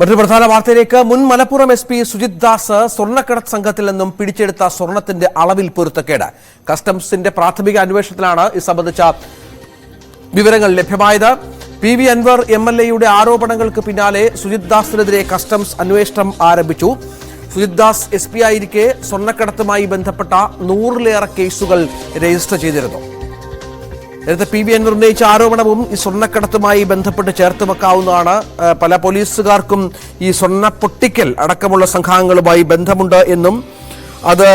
മറ്റൊരു പ്രധാന വാർത്തയിലേക്ക് മുൻ മലപ്പുറം എസ് പി സുജിത് ദാസ് സ്വർണക്കടത്ത് സംഘത്തിൽ നിന്നും പിടിച്ചെടുത്ത സ്വർണത്തിന്റെ അളവിൽ പൊരുത്തക്കേട്. കസ്റ്റംസിന്റെ പ്രാഥമിക അന്വേഷണത്തിലാണ് ഇത് സംബന്ധിച്ച വിവരങ്ങൾ ലഭ്യമായത്. P V Anvar M L എയുടെ ആരോപണങ്ങൾക്ക് പിന്നാലെ സുജിത് ദാസിനെതിരെ കസ്റ്റംസ് അന്വേഷണം ആരംഭിച്ചു. സുജിത് ദാസ് എസ് പി ആയിരിക്കെ സ്വർണക്കടത്തുമായി ബന്ധപ്പെട്ട നൂറിലേറെ കേസുകൾ രജിസ്റ്റർ ചെയ്തിരുന്നു. നേരത്തെ പി വി അൻവർ ഉന്നയിച്ച ആരോപണവും ഈ സ്വർണക്കടത്തുമായി ബന്ധപ്പെട്ട് ചേർത്ത് വെക്കാവുന്നതാണ്. പല പോലീസുകാർക്കും ഈ സ്വർണ പൊട്ടിക്കൽ അടക്കമുള്ള സംഘാംഗങ്ങളുമായി ബന്ധമുണ്ട് എന്നും അത്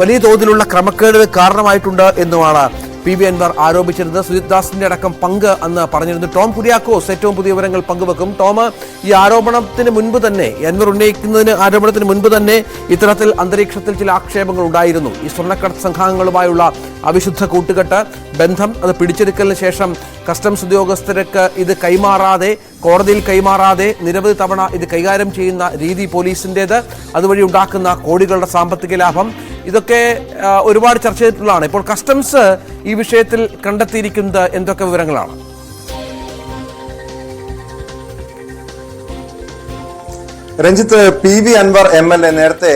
വലിയ തോതിലുള്ള ക്രമക്കേട് കാരണമായിട്ടുണ്ട് എന്നുമാണ് പി വി അൻവർ ആരോപിച്ചിരുന്നത് സുജിത് ദാസിന്റെ അടക്കം പങ്ക് അന്ന് പറഞ്ഞിരുന്നു. ടോം കുര്യാക്കോസ് ഏറ്റവും പുതിയ വിവരങ്ങൾ പങ്കുവെക്കും. ടോം ഈ ആരോപണത്തിന് മുൻപ് തന്നെ അൻവർ ഉന്നയിക്കുന്നതിന് ആരോപണത്തിന് മുൻപ് തന്നെ ഇത്തരത്തിൽ അന്തരീക്ഷത്തിൽ ചില ആക്ഷേപങ്ങൾ ഉണ്ടായിരുന്നു. ഈ സ്വർണക്കടത്ത് സംഘങ്ങളുമായുള്ള അവിശുദ്ധ കൂട്ടുകെട്ട് ബന്ധം അത് പിടിച്ചെടുക്കലിന് ശേഷം കസ്റ്റംസ് ഉദ്യോഗസ്ഥർക്ക് ഇത് കൈമാറാതെ കോടതിയിൽ കൈമാറാതെ നിരവധി തവണ ഇത് കൈകാര്യം ചെയ്യുന്ന രീതി പോലീസിന്റെത് അതുവഴി ഉണ്ടാക്കുന്ന കോടികളുടെ സാമ്പത്തിക ലാഭം ഇതൊക്കെ ഒരുപാട് ചർച്ച ചെയ്തിട്ടുള്ളതാണ്. ഇപ്പോൾ കസ്റ്റംസ് ഈ വിഷയത്തിൽ കണ്ടെത്തിയിരിക്കുന്നത് എന്തൊക്കെ വിവരങ്ങളാണ്? Ranjith P V Anvar M L A നേരത്തെ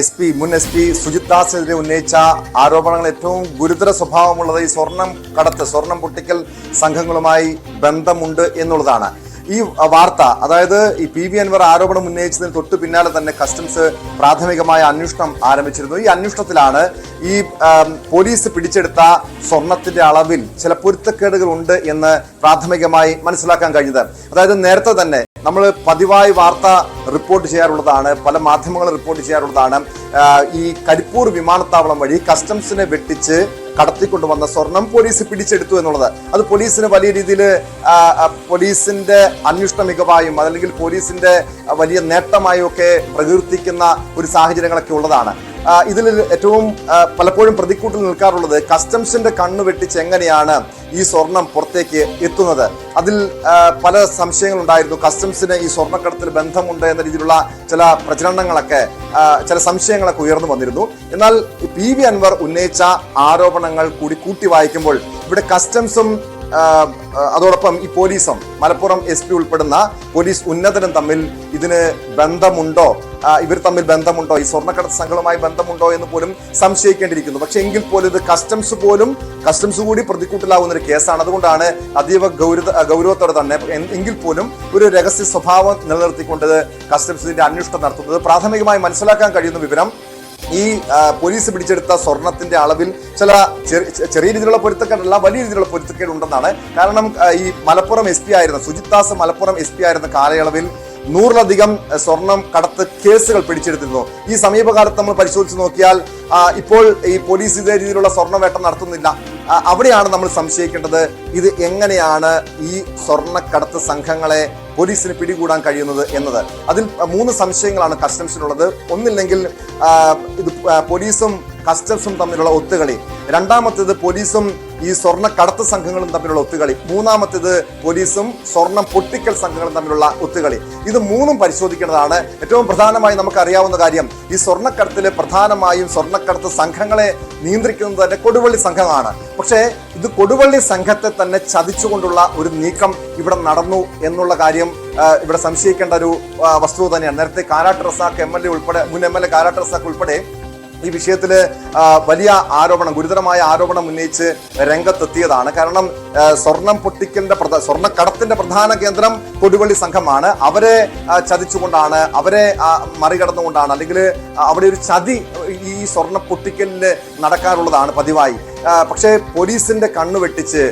എസ് പി മുൻ എസ് പി സുജിത് ദാസിനെതിരെ ഉന്നയിച്ച ആരോപണങ്ങൾ ഏറ്റവും ഗുരുതര സ്വഭാവമുള്ളത് ഈ സ്വർണം കടത്ത് സ്വർണം പൊട്ടിക്കൽ സംഘങ്ങളുമായി ബന്ധമുണ്ട് എന്നുള്ളതാണ്. ഈ വാർത്ത അതായത് ഈ പി വി അൻവർ ആരോപണം ഉന്നയിച്ചതിന് തൊട്ടു പിന്നാലെ തന്നെ കസ്റ്റംസ് പ്രാഥമികമായ അന്വേഷണം ആരംഭിച്ചിരുന്നു. ഈ അന്വേഷണത്തിലാണ് ഈ പോലീസ് പിടിച്ചെടുത്ത സ്വർണത്തിന്റെ അളവിൽ ചില പൊരുത്തക്കേടുകൾ ഉണ്ട് എന്ന് പ്രാഥമികമായി മനസ്സിലാക്കാൻ കഴിഞ്ഞത്. അതായത് നേരത്തെ തന്നെ നമ്മൾ പതിവായി വാർത്ത റിപ്പോർട്ട് ചെയ്യാറുള്ളതാണ് പല മാധ്യമങ്ങളും റിപ്പോർട്ട് ചെയ്യാറുള്ളതാണ്. ഈ കരിപ്പൂർ വിമാനത്താവളം വഴി കസ്റ്റംസിനെ വെട്ടിച്ച് കടത്തിക്കൊണ്ടുവന്ന സ്വർണം പോലീസ് പിടിച്ചെടുത്തു എന്നുള്ളത്. അത് പോലീസിന് വലിയ രീതിയിൽ പോലീസിന്റെ അന്വേഷണ മികവായും അതല്ലെങ്കിൽ പോലീസിന്റെ വലിയ നേട്ടമായും ഒക്കെ പ്രകീർത്തിക്കുന്ന ഒരു സാഹചര്യങ്ങളൊക്കെ ഉള്ളതാണ്. ഇതിൽ ഏറ്റവും പലപ്പോഴും പ്രതിക്കൂട്ടിൽ നിൽക്കാറുള്ളത് കസ്റ്റംസിന്റെ കണ്ണ് വെട്ടിച്ച് എങ്ങനെയാണ് ഈ സ്വർണം പുറത്തേക്ക് എത്തുന്നത്? അതിൽ പല സംശയങ്ങളുണ്ടായിരുന്നു. കസ്റ്റംസിന് ഈ സ്വർണക്കടത്തിൽ ബന്ധമുണ്ട് എന്ന രീതിയിലുള്ള ചില പ്രചരണങ്ങളൊക്കെ ചില സംശയങ്ങളൊക്കെ ഉയർന്നു വന്നിരുന്നു. എന്നാൽ പി വി അൻവർ ഉന്നയിച്ച ആരോപണങ്ങൾ കൂടി കൂട്ടി വായിക്കുമ്പോൾ ഇവിടെ കസ്റ്റംസും അതോടൊപ്പം ഈ പോലീസും മലപ്പുറം എസ് പി ഉൾപ്പെടുന്ന പോലീസ് ഉന്നതനും തമ്മിൽ ഇതിന് ബന്ധമുണ്ടോ? ഇവർ തമ്മിൽ ബന്ധമുണ്ടോ? ഈ സ്വർണക്കടത്ത് സംഘങ്ങളുമായി ബന്ധമുണ്ടോ എന്ന് പോലും സംശയിക്കേണ്ടിയിരിക്കുന്നു. പക്ഷെ എങ്കിൽ പോലും ഇത് കസ്റ്റംസ് പോലും കസ്റ്റംസ് കൂടി പ്രതിക്കൂട്ടിലാവുന്ന ഒരു കേസാണ്. അതുകൊണ്ടാണ് അതീവ ഗൗരവ ഗൗരവത്തോടെ തന്നെ എങ്കിൽ പോലും ഒരു രഹസ്യ സ്വഭാവം നിലനിർത്തിക്കൊണ്ട് കസ്റ്റംസിന്റെ അന്വേഷണം നടത്തുന്നത്. പ്രാഥമികമായി മനസ്സിലാക്കാൻ കഴിയുന്ന വിവരം ഈ പോലീസ് പിടിച്ചെടുത്ത സ്വർണത്തിന്റെ അളവിൽ ചില ചെറിയ രീതിയിലുള്ള പൊരുത്തക്കേടല്ല വലിയ രീതിയിലുള്ള പൊരുത്തക്കേട് ഉണ്ടെന്നാണ്. കാരണം ഈ മലപ്പുറം എസ് ആയിരുന്ന സുജിത് ദാസ് മലപ്പുറം എസ് ആയിരുന്ന കാലയളവിൽ നൂറിലധികം സ്വർണം കടത്ത് കേസുകൾ പിടിച്ചെടുത്തിരുന്നു. ഈ സമീപകാലത്ത് നമ്മൾ പരിശോധിച്ച് നോക്കിയാൽ ഇപ്പോൾ ഈ പോലീസ് ഇതേ രീതിയിലുള്ള സ്വർണവേട്ട നടത്തുന്നില്ല. അവിടെയാണ് നമ്മൾ സംശയിക്കേണ്ടത് ഇത് എങ്ങനെയാണ് ഈ സ്വർണക്കടത്ത് സംഘങ്ങളെ പോലീസിന് പിടികൂടാൻ കഴിയുന്നത് എന്നത്. അതിൽ മൂന്ന് സംശയങ്ങളാണ് കസ്റ്റംസിനുള്ളത് ഒന്നില്ലെങ്കിൽ ഇത് പോലീസും കസ്റ്റംസും തമ്മിലുള്ള ഒത്തുകളി. രണ്ടാമത്തേത് പോലീസും ഈ സ്വർണ കടത്ത് സംഘങ്ങളും തമ്മിലുള്ള ഒത്തുകളി. മൂന്നാമത്തേത് പോലീസും സ്വർണം പൊട്ടിക്കൽ സംഘങ്ങളും തമ്മിലുള്ള ഒത്തുകളി. ഇത് മൂന്നും പരിശോധിക്കേണ്ടതാണ്. ഏറ്റവും പ്രധാനമായി നമുക്ക് അറിയാവുന്ന കാര്യം ഈ സ്വർണക്കടത്തിൽ പ്രധാനമായും സ്വർണക്കടത്ത് സംഘങ്ങളെ നിയന്ത്രിക്കുന്നത് തന്നെ കൊടുവള്ളി സംഘമാണ്. പക്ഷേ ഇത് കൊടുവള്ളി സംഘത്തെ തന്നെ ചതിച്ചുകൊണ്ടുള്ള ഒരു നീക്കം ഇവിടെ നടന്നു എന്നുള്ള കാര്യം ഇവിടെ സംശയിക്കേണ്ട ഒരു വസ്തുത തന്നെയാണ്. നേരത്തെ Karat Razak M L A ഉൾപ്പെടെ മുൻ M L A Karat Razak ഉൾപ്പെടെ ഈ വിഷയത്തിൽ വലിയ ആരോപണം ഗുരുതരമായ ആരോപണം ഉന്നയിച്ച് രംഗത്തെത്തിയതാണ്. കാരണം സ്വർണം പൊട്ടിക്കലിന്റെ സ്വർണക്കടത്തിന്റെ പ്രധാന കേന്ദ്രം കൊടുവള്ളി സംഘമാണ്. അവരെ ചതിച്ചുകൊണ്ടാണ് അവരെ മറികടന്നുകൊണ്ടാണ് അല്ലെങ്കിൽ അവിടെ ഒരു ചതി ഈ സ്വർണ പൊട്ടിക്കലിൽ നടക്കാറുള്ളതാണ് പതിവായി. പക്ഷേ പോലീസിന്റെ കണ്ണു വെട്ടിച്ച്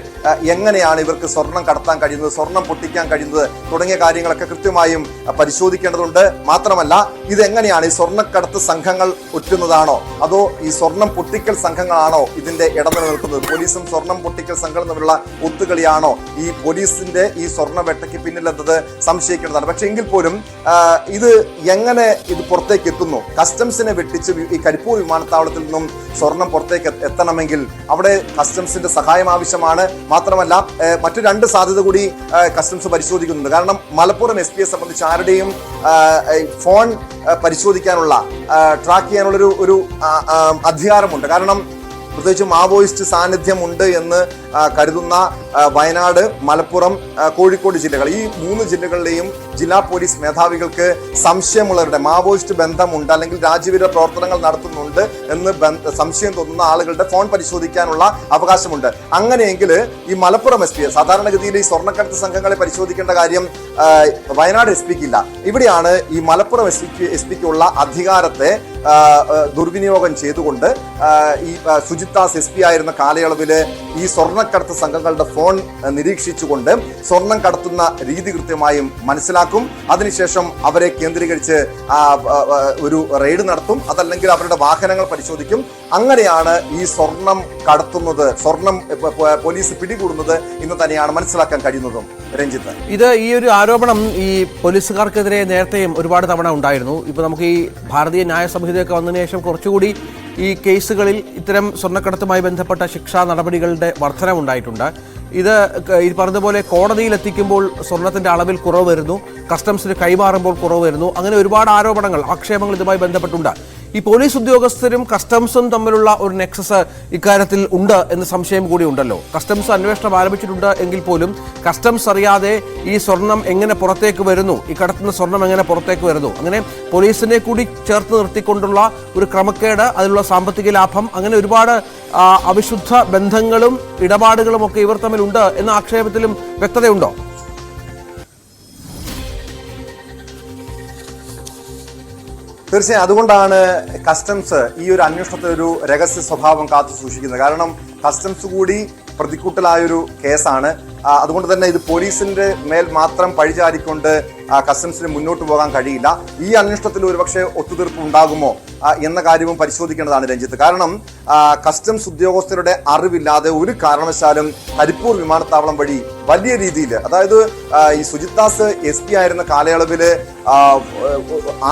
എങ്ങനെയാണ് ഇവർക്ക് സ്വർണം കടത്താൻ കഴിയുന്നത് സ്വർണം പൊട്ടിക്കാൻ കഴിയുന്നത് തുടങ്ങിയ കാര്യങ്ങളൊക്കെ കൃത്യമായും പരിശോധിക്കേണ്ടതുണ്ട്. മാത്രമല്ല ഇതെങ്ങനെയാണ് ഈ സ്വർണക്കടത്ത് സംഘങ്ങൾ ഒറ്റുന്നതാണോ? അതോ ഈ സ്വർണം പൊട്ടിക്കൽ സംഘങ്ങളാണോ ഇതിന്റെ ഇടനില പോലീസും സ്വർണം പൊട്ടിക്കൽ സംഘം തമ്മിലുള്ള ഒത്തുകളിയാണോ? ഈ പോലീസിന്റെ ഈ സ്വർണ വെട്ടയ്ക്ക് പിന്നിലെന്നത് സംശയിക്കേണ്ടതാണ്. പക്ഷെ എങ്കിൽ പോലും ഇത് എങ്ങനെ ഇത് പുറത്തേക്ക് എത്തുന്നു കസ്റ്റംസിനെ വെട്ടിച്ച് ഈ കരിപ്പൂർ വിമാനത്താവളത്തിൽ നിന്നും സ്വർണം പുറത്തേക്ക് എത്തണമെങ്കിൽ അവിടെ കസ്റ്റംസിന്റെ സഹായം ആവശ്യമാണ്. മാത്രമല്ല മറ്റു രണ്ട് സാധ്യത കൂടി കസ്റ്റംസ് പരിശോധിക്കുന്നുണ്ട്. കാരണം മലപ്പുറം എസ് പിയെ സംബന്ധിച്ച് ആരുടെയും ഫോൺ പരിശോധിക്കാനുള്ള ട്രാക്ക് ചെയ്യാനുള്ള ഒരു അധികാരമുണ്ട്. കാരണം പ്രത്യേകിച്ച് മാവോയിസ്റ്റ് സാന്നിധ്യം ഉണ്ട് എന്ന് കരുതുന്ന വയനാട് മലപ്പുറം കോഴിക്കോട് ജില്ലകൾ. ഈ മൂന്ന് ജില്ലകളിലെയും ജില്ലാ പോലീസ് മേധാവികൾക്ക് സംശയമുള്ളവരുടെ മാവോയിസ്റ്റ് ബന്ധമുണ്ട് അല്ലെങ്കിൽ രാജ്യവിരുദ്ധ പ്രവർത്തനങ്ങൾ നടത്തുന്നുണ്ട് എന്ന് സംശയം തോന്നുന്ന ആളുകളുടെ ഫോൺ പരിശോധിക്കാനുള്ള അവകാശമുണ്ട്. അങ്ങനെയെങ്കിൽ ഈ മലപ്പുറം എസ് പി സാധാരണഗതിയിൽ ഈ സ്വർണക്കടത്ത് സംഘങ്ങളെ പരിശോധിക്കേണ്ട കാര്യം വയനാട് എസ് പിക്ക് ഇല്ല ഇവിടെയാണ് ഈ മലപ്പുറം എസ് പിക്ക് എസ് പിക്കുള്ള അധികാരത്തെ ദുർവിനിയോഗം ചെയ്തുകൊണ്ട് ഈ സുജിത് ദാസ് എസ് പി ആയിരുന്ന കാലയളവിൽ ഈ സ്വർണക്കടത്ത് സംഘങ്ങളുടെ ഫോൺ നിരീക്ഷിച്ചുകൊണ്ട് സ്വർണം കടത്തുന്ന രീതി കൃത്യമായും മനസ്സിലാക്കും. അതിനുശേഷം അവരെ കേന്ദ്രീകരിച്ച് ഒരു റെയ്ഡ് നടത്തും. അതല്ലെങ്കിൽ അവരുടെ വാഹനങ്ങൾ പരിശോധിക്കും. അങ്ങനെയാണ് ഈ സ്വർണം കടത്തുന്നത് സ്വർണം പോലീസ് പിടികൂടുന്നത് ഇന്ന് തന്നെയാണ് മനസ്സിലാക്കാൻ കഴിയുന്നതും. രഞ്ജിത്ത്. ഇത് ഈ ഒരു ആരോപണം ഈ പോലീസുകാർക്കെതിരെ നേരത്തെയും ഒരുപാട് തവണ ഉണ്ടായിരുന്നു. ഇപ്പൊ നമുക്ക് ഈ ഭാരതീയ ന്യായ സംഹിതയൊക്കെ വന്നതിന് ശേഷം കുറച്ചുകൂടി ഈ കേസുകളിൽ ഇത്തരം സ്വർണക്കടത്തുമായി ബന്ധപ്പെട്ട ശിക്ഷാ നടപടികളുടെ വർധനവുണ്ടായിട്ടുണ്ട് ഇത് ഈ പറഞ്ഞതുപോലെ കോടതിയിൽ എത്തിക്കുമ്പോൾ സ്വർണത്തിന്റെ അളവിൽ കുറവ് വരുന്നു. കസ്റ്റംസിന് കൈമാറുമ്പോൾ കുറവ് വരുന്നു. അങ്ങനെ ഒരുപാട് ആരോപണങ്ങൾ ആക്ഷേപങ്ങൾ ഇതുമായി ബന്ധപ്പെട്ടുണ്ട്. ഈ പോലീസ് ഉദ്യോഗസ്ഥരും കസ്റ്റംസും തമ്മിലുള്ള ഒരു നെക്സസ് ഇക്കാര്യത്തിൽ ഉണ്ട് എന്ന സംശയം കൂടി ഉണ്ടല്ലോ. കസ്റ്റംസ് അന്വേഷണം ആരംഭിച്ചിട്ടുണ്ട് എങ്കിൽ പോലും കസ്റ്റംസ് അറിയാതെ ഈ സ്വർണം എങ്ങനെ പുറത്തേക്ക് വരുന്നു? ഈ കടത്തുന്ന സ്വർണം എങ്ങനെ പുറത്തേക്ക് വരുന്നു? അങ്ങനെ പോലീസിനെ കൂടി ചേർത്ത് നിർത്തിക്കൊണ്ടുള്ള ഒരു ക്രമക്കേട് അതിലുള്ള സാമ്പത്തിക ലാഭം അങ്ങനെ ഒരുപാട് അവിശുദ്ധ ബന്ധങ്ങളും ഇടപാടുകളും ഒക്കെ ഇവർ തമ്മിലുണ്ട് എന്ന ആക്ഷേപത്തിലും വ്യക്തതയുണ്ടോ? തീർച്ചയായും അതുകൊണ്ടാണ് കസ്റ്റംസ് ഈ ഒരു അന്വേഷണത്തിൽ ഒരു രഹസ്യ സ്വഭാവം കാത്തു സൂക്ഷിക്കുന്നത്. കാരണം കസ്റ്റംസ് കൂടി പ്രതിക്കൂട്ടലായൊരു കേസാണ് അതുകൊണ്ട് തന്നെ ഇത് പോലീസിന്റെ മേൽ മാത്രം പഴിചാരിക്കൊണ്ട് കസ്റ്റംസിന് മുന്നോട്ട് പോകാൻ കഴിയില്ല. ഈ അന്വേഷണത്തിൽ ഒരുപക്ഷെ ഒത്തുതീർപ്പ് ഉണ്ടാകുമോ എന്ന കാര്യവും പരിശോധിക്കേണ്ടതാണ് രഞ്ജിത്ത്. കാരണം കസ്റ്റംസ് ഉദ്യോഗസ്ഥരുടെ അറിവില്ലാതെ ഒരു കാരണവശാലും കരിപ്പൂർ വിമാനത്താവളം വഴി വലിയ രീതിയിൽ അതായത് ഈ സുജിത്താസ് എസ് പി ആയിരുന്ന കാലയളവിൽ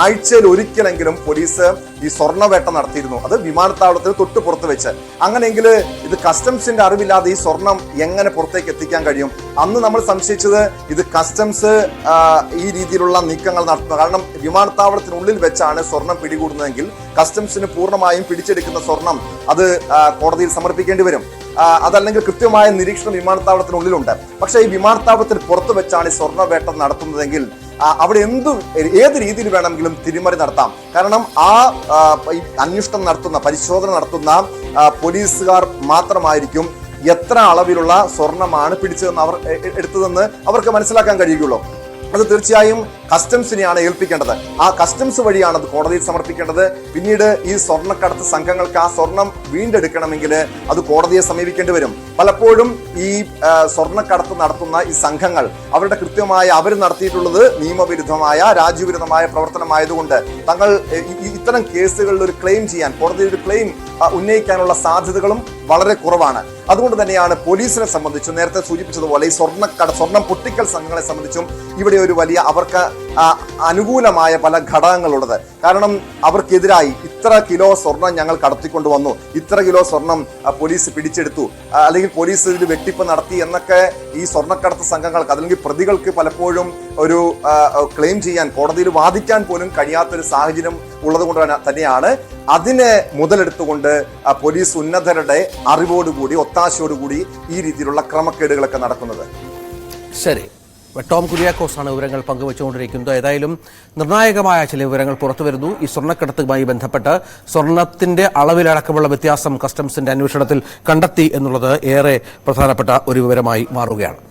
ആഴ്ചയിൽ ഒരിക്കലെങ്കിലും പോലീസ് ഈ സ്വർണവേട്ട നടത്തിയിരുന്നു. അത് വിമാനത്താവളത്തിന് തൊട്ട് പുറത്ത് വെച്ച്. അങ്ങനെയെങ്കിൽ ഇത് കസ്റ്റംസിന്റെ അറിവില്ലാതെ ഈ സ്വർണം എങ്ങനെ പുറത്തേക്ക് എത്തിക്കാൻ കഴിയും? അന്ന് നമ്മൾ സംശയിച്ചത് ഇത് കസ്റ്റംസ് ഈ രീതിയിലുള്ള നീക്കങ്ങൾ നടത്തുന്നത് കാരണം വിമാനത്താവളത്തിനുള്ളിൽ വെച്ചാണ് സ്വർണം പിടികൂടുന്നതെങ്കിൽ കസ്റ്റംസിന് പൂർണമായും പിടിച്ചെടുക്കുന്ന സ്വർണം അത് കോടതിയിൽ സമർപ്പിക്കേണ്ടി വരും. അതല്ലെങ്കിൽ കൃത്യമായ നിരീക്ഷണം വിമാനത്താവളത്തിനുള്ളിലുണ്ട്. പക്ഷേ ഈ വിമാനത്താവളത്തിന് പുറത്ത് വെച്ചാണ് ഈ സ്വർണവേട്ട നടത്തുന്നതെങ്കിൽ അവിടെ എന്ത് ഏത് രീതിയിൽ വേണമെങ്കിലും തിരിമറി നടത്താം. കാരണം ആ, അന്വേഷണം നടത്തുന്ന പരിശോധന നടത്തുന്ന പോലീസുകാർ മാത്രമായിരിക്കും എത്ര അളവിലുള്ള സ്വർണമാണ് പിടിച്ചതെന്ന് അവർ എടുത്തതെന്ന് അവർക്ക് മനസ്സിലാക്കാൻ കഴിയുകയുള്ളൂ. അത് തീർച്ചയായും കസ്റ്റംസിനെയാണ് ഏൽപ്പിക്കേണ്ടത്. ആ കസ്റ്റംസ് വഴിയാണ് അത് കോടതിയിൽ സമർപ്പിക്കേണ്ടത്. പിന്നീട് ഈ സ്വർണക്കടത്ത് സംഘങ്ങൾക്ക് ആ സ്വർണം വീണ്ടെടുക്കണമെങ്കിൽ അത് കോടതിയെ സമീപിക്കേണ്ടി വരും. പലപ്പോഴും ഈ സ്വർണക്കടത്ത് നടത്തുന്ന ഈ സംഘങ്ങൾ അവരുടെ കൃത്യമായ അവർ നടത്തിയിട്ടുള്ളത് നിയമവിരുദ്ധമായ രാജ്യവിരുദ്ധമായ പ്രവർത്തനമായതുകൊണ്ട് തങ്ങൾ ഇത്തരം കേസുകളിൽ ഒരു ക്ലെയിം ചെയ്യാൻ കോടതിയിൽ ഒരു ക്ലെയിം ഉന്നയിക്കാനുള്ള സാധ്യതകളും വളരെ കുറവാണ്. അതുകൊണ്ട് തന്നെയാണ് പോലീസിനെ സംബന്ധിച്ചും നേരത്തെ സൂചിപ്പിച്ചതുപോലെ ഈ സ്വർണക്കട സ്വർണം പൊട്ടിക്കൽ സംഘങ്ങളെ സംബന്ധിച്ചും ഇവിടെ ഒരു വലിയ അവർക്ക് അനുകൂലമായ പല ഘടകങ്ങളുള്ളത്. കാരണം അവർക്കെതിരായി ഇത്ര കിലോ സ്വർണം ഞങ്ങൾ കടത്തിക്കൊണ്ട് വന്നു. ഇത്ര കിലോ സ്വർണം പോലീസ് പിടിച്ചെടുത്തു. അല്ലെങ്കിൽ പോലീസ് ഇതിൽ വെട്ടിപ്പ് നടത്തി എന്നൊക്കെ ഈ സ്വർണക്കടത്ത് സംഘങ്ങൾക്ക് അതല്ലെങ്കിൽ പ്രതികൾക്ക് പലപ്പോഴും ഒരു ക്ലെയിം ചെയ്യാൻ കോടതിയിൽ വാദിക്കാൻ പോലും കഴിയാത്തൊരു സാഹചര്യം ഉള്ളത് കൊണ്ട് തന്നെയാണ്. അതിനെ മുതലെടുത്തുകൊണ്ട് പോലീസ് ഉന്നതരുടെ അറിവോടുകൂടി ഒത്താശയോടുകൂടി ഈ രീതിയിലുള്ള ക്രമക്കേടുകളൊക്കെ നടക്കുന്നത്. ശരി. ടോം കുര്യാക്കോസ് ആണ് വിവരങ്ങൾ പങ്കുവച്ചുകൊണ്ടിരിക്കുന്നത്. ഏതായാലും നിർണായകമായ ചില വിവരങ്ങൾ പുറത്തുവരുന്നു ഈ സ്വർണക്കടത്തുമായി ബന്ധപ്പെട്ട് സ്വർണത്തിന്റെ അളവിലടക്കമുള്ള വ്യത്യാസം കസ്റ്റംസിന്റെ അന്വേഷണത്തിൽ കണ്ടെത്തി എന്നുള്ളത് ഏറെ പ്രധാനപ്പെട്ട ഒരു വിവരമായി മാറുകയാണ്.